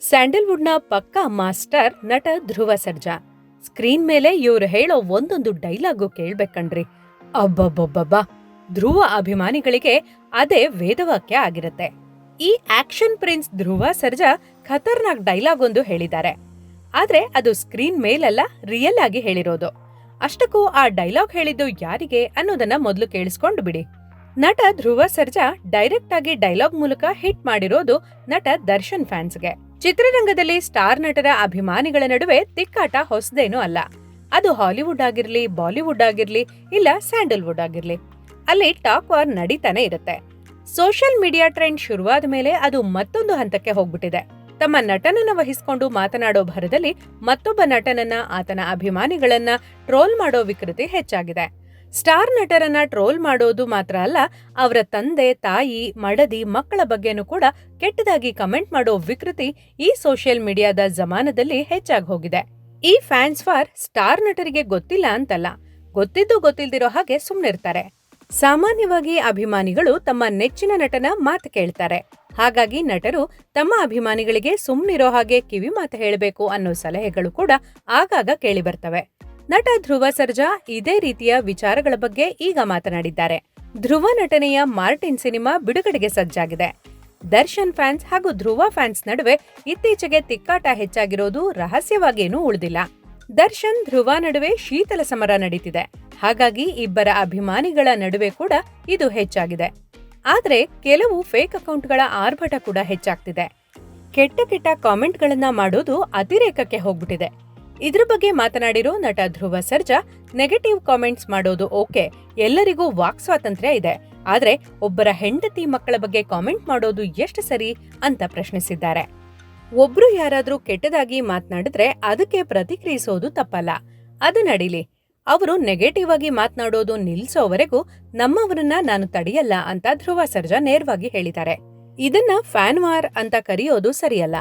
ಸ್ಯಾಂಡಲ್ವುಡ್ನ ಪಕ್ಕಾ ಮಾಸ್ಟರ್ ನಟ ಧ್ರುವ ಸರ್ಜಾ. ಸ್ಕ್ರೀನ್ ಮೇಲೆ ಇವ್ರು ಹೇಳೋ ಒಂದೊಂದು ಡೈಲಾಗು ಕೇಳ್ಬೇಕಣ್ರಿ ಅಬ್ಬಬ್ಬಬ್ಬಬ್ಬ. ಧ್ರುವ ಅಭಿಮಾನಿಗಳಿಗೆ ಅದೇ ವೇದವಾಕ್ಯ ಆಗಿರುತ್ತೆ. ಈ ಆಕ್ಷನ್ ಪ್ರಿನ್ಸ್ ಧ್ರುವ ಸರ್ಜಾ ಖತರ್ನಾಕ್ ಡೈಲಾಗ್ ಒಂದು ಹೇಳಿದ್ದಾರೆ. ಆದ್ರೆ ಅದು ಸ್ಕ್ರೀನ್ ಮೇಲೆಲ್ಲ ರಿಯಲ್ ಆಗಿ ಹೇಳಿರೋದು. ಅಷ್ಟಕ್ಕೂ ಆ ಡೈಲಾಗ್ ಹೇಳಿದ್ದು ಯಾರಿಗೆ ಅನ್ನೋದನ್ನ ಮೊದಲು ಕೇಳಿಸ್ಕೊಂಡು ಬಿಡಿ. ನಟ ಧ್ರುವ ಸರ್ಜಾ ಡೈರೆಕ್ಟ್ ಆಗಿ ಡೈಲಾಗ್ ಮೂಲಕ ಹಿಟ್ ಮಾಡಿರೋದು ನಟ ದರ್ಶನ್ ಫ್ಯಾನ್ಸ್ಗೆ. ಚಿತ್ರರಂಗದಲ್ಲಿ ಸ್ಟಾರ್ ನಟರ ಅಭಿಮಾನಿಗಳ ನಡುವೆ ತಿಕ್ಕಾಟ ಹೊಸದೇನೂ ಅಲ್ಲ. ಅದು ಹಾಲಿವುಡ್ ಆಗಿರ್ಲಿ, ಬಾಲಿವುಡ್ ಆಗಿರ್ಲಿ, ಇಲ್ಲ ಸ್ಯಾಂಡಲ್ವುಡ್ ಆಗಿರ್ಲಿ. ಅಲ್ಲಿ ಟಾಕ್ ವಾರ್ ನಡೀತಾನೆ ಇರುತ್ತೆ. ಸೋಷಿಯಲ್ ಮೀಡಿಯಾ ಟ್ರೆಂಡ್ ಶುರುವಾದ ಮೇಲೆ ಅದು ಮತ್ತೊಂದು ಹಂತಕ್ಕೆ ಹೋಗ್ಬಿಟ್ಟಿದೆ. ತಮ್ಮ ನಟನನ್ನ ವಹಿಸಿಕೊಂಡು ಮಾತನಾಡೋ ಭರದಲ್ಲಿ ಮತ್ತೊಬ್ಬ ನಟನನ್ನ, ಆತನ ಅಭಿಮಾನಿಗಳನ್ನ ಟ್ರೋಲ್ ಮಾಡೋ ವಿಕೃತಿ ಹೆಚ್ಚಾಗಿದೆ. ಸ್ಟಾರ್ ನಟರನ್ನ ಟ್ರೋಲ್ ಮಾಡೋದು ಮಾತ್ರ ಅಲ್ಲ, ಅವರ ತಂದೆ, ತಾಯಿ, ಮಡದಿ, ಮಕ್ಕಳ ಬಗ್ಗೆನೂ ಕೂಡ ಕೆಟ್ಟದಾಗಿ ಕಮೆಂಟ್ ಮಾಡೋ ವಿಕೃತಿ ಈ ಸೋಷಿಯಲ್ ಮೀಡಿಯಾದ ಜಮಾನದಲ್ಲಿ ಹೆಚ್ಚಾಗಿ ಹೋಗಿದೆ. ಈ ಫ್ಯಾನ್ಸ್ ಫಾರ್ ಸ್ಟಾರ್ ನಟರಿಗೆ ಗೊತ್ತಿಲ್ಲ ಅಂತಲ್ಲ, ಗೊತ್ತಿದ್ದು ಗೊತ್ತಿಲ್ದಿರೋ ಹಾಗೆ ಸುಮ್ನಿರ್ತಾರೆ. ಸಾಮಾನ್ಯವಾಗಿ ಅಭಿಮಾನಿಗಳು ತಮ್ಮ ನೆಚ್ಚಿನ ನಟನ ಮಾತು ಕೇಳ್ತಾರೆ. ಹಾಗಾಗಿ ನಟರು ತಮ್ಮ ಅಭಿಮಾನಿಗಳಿಗೆ ಸುಮ್ನಿರೋ ಹಾಗೆ ಕಿವಿ ಮಾತು ಹೇಳಬೇಕು ಅನ್ನೋ ಸಲಹೆಗಳು ಕೂಡ ಆಗಾಗ ಕೇಳಿಬರ್ತವೆ ನಟ ಧ್ರುವ ಸರ್ಜಾ ಇದೇ ರೀತಿಯ ವಿಚಾರಗಳ ಬಗ್ಗೆ ಈಗ ಮಾತನಾಡಿದ್ದಾರೆ. ಧ್ರುವ ನಟನೆಯ ಮಾರ್ಟಿನ್ ಸಿನಿಮಾ ಬಿಡುಗಡೆಗೆ ಸಜ್ಜಾಗಿದೆ. ದರ್ಶನ್ ಫ್ಯಾನ್ಸ್ ಹಾಗೂ ಧ್ರುವ ಫ್ಯಾನ್ಸ್ ನಡುವೆ ಇತ್ತೀಚೆಗೆ ತಿಕ್ಕಾಟ ಹೆಚ್ಚಾಗಿರೋದು ರಹಸ್ಯವಾಗೇನೂ ಉಳಿದಿಲ್ಲ. ದರ್ಶನ್, ಧ್ರುವ ನಡುವೆ ಶೀತಲ ಸಮರ ನಡೀತಿದೆ. ಹಾಗಾಗಿ ಇಬ್ಬರ ಅಭಿಮಾನಿಗಳ ನಡುವೆ ಕೂಡ ಇದು ಹೆಚ್ಚಾಗಿದೆ. ಆದರೆ ಕೆಲವು ಫೇಕ್ ಅಕೌಂಟ್ಗಳ ಆರ್ಭಟ ಕೂಡ ಹೆಚ್ಚಾಗ್ತಿದೆ. ಕೆಟ್ಟ ಕೆಟ್ಟ ಕಾಮೆಂಟ್ಗಳನ್ನ ಮಾಡೋದು ಅತಿರೇಕಕ್ಕೆ ಹೋಗ್ಬಿಟ್ಟಿದೆ. ಇದ್ರ ಬಗ್ಗೆ ಮಾತನಾಡಿರೋ ನಟ ಧ್ರುವ ಸರ್ಜಾ ನೆಗೆಟಿವ್ ಕಾಮೆಂಟ್ಸ್ ಮಾಡೋದು ಓಕೆ, ಎಲ್ಲರಿಗೂ ವಾಕ್ ಸ್ವಾತಂತ್ರ್ಯ ಇದೆ. ಆದ್ರೆ ಒಬ್ಬರ ಹೆಂಡತಿ ಮಕ್ಕಳ ಬಗ್ಗೆ ಕಾಮೆಂಟ್ ಮಾಡೋದು ಎಷ್ಟು ಸರಿ ಅಂತ ಪ್ರಶ್ನಿಸಿದ್ದಾರೆ. ಒಬ್ರು ಯಾರಾದ್ರೂ ಕೆಟ್ಟದಾಗಿ ಮಾತನಾಡಿದ್ರೆ ಅದಕ್ಕೆ ಪ್ರತಿಕ್ರಿಯಿಸೋದು ತಪ್ಪಲ್ಲ. ಅದು ನಡೀಲಿ. ಅವರು ನೆಗೆಟಿವ್ ಆಗಿ ಮಾತನಾಡೋದು ನಿಲ್ಸೋವರೆಗೂ ನಮ್ಮವರನ್ನ ನಾನು ತಡೆಯಲ್ಲ ಅಂತ ಧ್ರುವ ಸರ್ಜಾ ನೇರವಾಗಿ ಹೇಳಿದ್ದಾರೆ. ಇದನ್ನ ಫ್ಯಾನ್ ವಾರ್ ಅಂತ ಕರೆಯೋದು ಸರಿಯಲ್ಲ.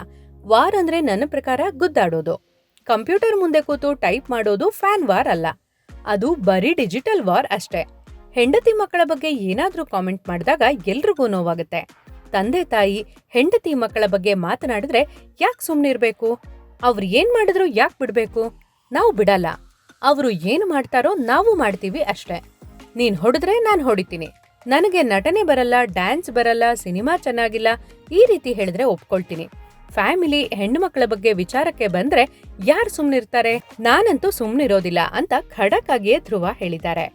ವಾರ್ ಅಂದ್ರೆ ನನ್ನ ಪ್ರಕಾರ ಗುದ್ದಾಡೋದು. ಕಂಪ್ಯೂಟರ್ ಮುಂದೆ ಕೂತು ಟೈಪ್ ಮಾಡೋದು ಫ್ಯಾನ್ ವಾರ್ ಅಲ್ಲ. ಅದು ಬರೀ ಡಿಜಿಟಲ್ ವಾರ್ ಅಷ್ಟೇ. ಹೆಂಡತಿ ಮಕ್ಕಳ ಬಗ್ಗೆ ಏನಾದ್ರೂ ಕಾಮೆಂಟ್ ಮಾಡಿದಾಗ ಎಲ್ರಿಗೂ ನೋವಾಗುತ್ತೆ. ತಂದೆ ತಾಯಿ, ಹೆಂಡತಿ ಮಕ್ಕಳ ಬಗ್ಗೆ ಮಾತನಾಡಿದ್ರೆ ಯಾಕೆ ಸುಮ್ನಿರ್ಬೇಕು? ಅವ್ರು ಏನು ಮಾಡಿದ್ರು ಯಾಕೆ ಬಿಡ್ಬೇಕು? ನಾವು ಬಿಡಲ್ಲ. ಅವರು ಏನು ಮಾಡ್ತಾರೋ ನಾವು ಮಾಡ್ತೀವಿ ಅಷ್ಟೇ. ನೀನ್ ಹೊಡೆದ್ರೆ ನಾನು ಹೊಡಿತೀನಿ. ನನಗೆ ನಟನೆ ಬರಲ್ಲ, ಡ್ಯಾನ್ಸ್ ಬರಲ್ಲ, ಸಿನಿಮಾ ಚೆನ್ನಾಗಿಲ್ಲ, ಈ ರೀತಿ ಹೇಳಿದ್ರೆ ಒಪ್ಕೊಳ್ತೀನಿ. ಫ್ಯಾಮಿಲಿ ಹೆಣ್ಣು ಮಕ್ಕಳ ಬಗ್ಗೆ ವಿಚಾರಕ್ಕೆ ಬಂದ್ರೆ ಯಾರು ಸುಮ್ನಿರ್ತಾರೆ? ನಾನಂತೂ ಸುಮ್ನಿರೋದಿಲ್ಲ ಅಂತ ಖಡಕ್ ಆಗಿಯೇ ಧ್ರುವ ಹೇಳಿದ್ದಾರೆ.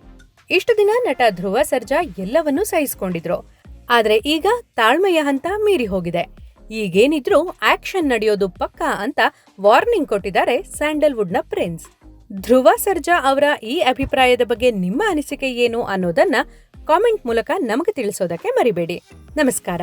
ಇಷ್ಟು ದಿನ ನಟ ಧ್ರುವ ಸರ್ಜಾ ಎಲ್ಲವನ್ನೂ ಸಹಿಸಿಕೊಂಡಿದ್ರು. ಆದ್ರೆ ಈಗ ತಾಳ್ಮೆಯ ಹಂತ ಮೀರಿ ಹೋಗಿದೆ. ಈಗೇನಿದ್ರೂ ಆಕ್ಷನ್ ನಡೆಯೋದು ಪಕ್ಕಾ ಅಂತ ವಾರ್ನಿಂಗ್ ಕೊಟ್ಟಿದ್ದಾರೆ ಸ್ಯಾಂಡಲ್ವುಡ್ನ ಪ್ರಿನ್ಸ್. ಧ್ರುವ ಸರ್ಜಾ ಅವರ ಈ ಅಭಿಪ್ರಾಯದ ಬಗ್ಗೆ ನಿಮ್ಮ ಅನಿಸಿಕೆ ಏನು ಅನ್ನೋದನ್ನ ಕಾಮೆಂಟ್ ಮೂಲಕ ನಮಗೆ ತಿಳಿಸೋದಕ್ಕೆ ಮರಿಬೇಡಿ. ನಮಸ್ಕಾರ.